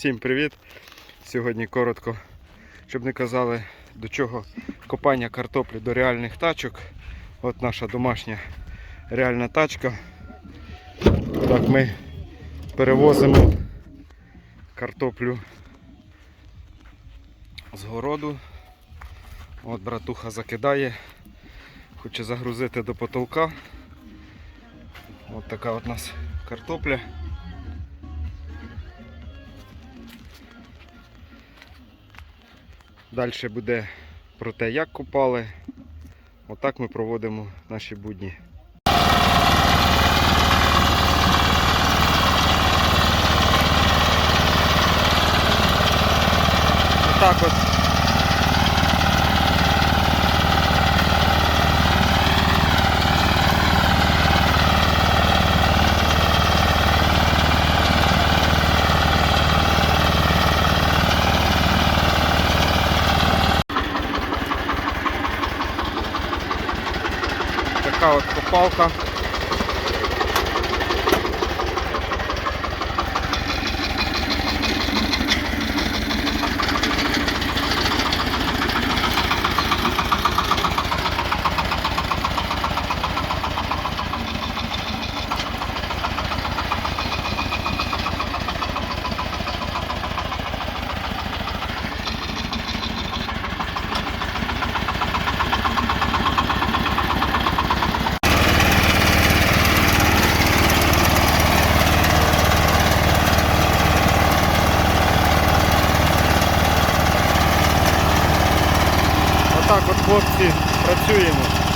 Всім привіт! Сьогодні коротко, щоб не казали до чого копання картоплі до реальних тачок. От наша домашня реальна тачка. Так ми перевозимо картоплю з городу. От братуха закидає, хоче загрузити до потолка. От така от у нас картопля. Далі буде про те, як купали. Отак ми проводимо наші будні. Отак от. Така от копалка. Отак от хлопці працюємо.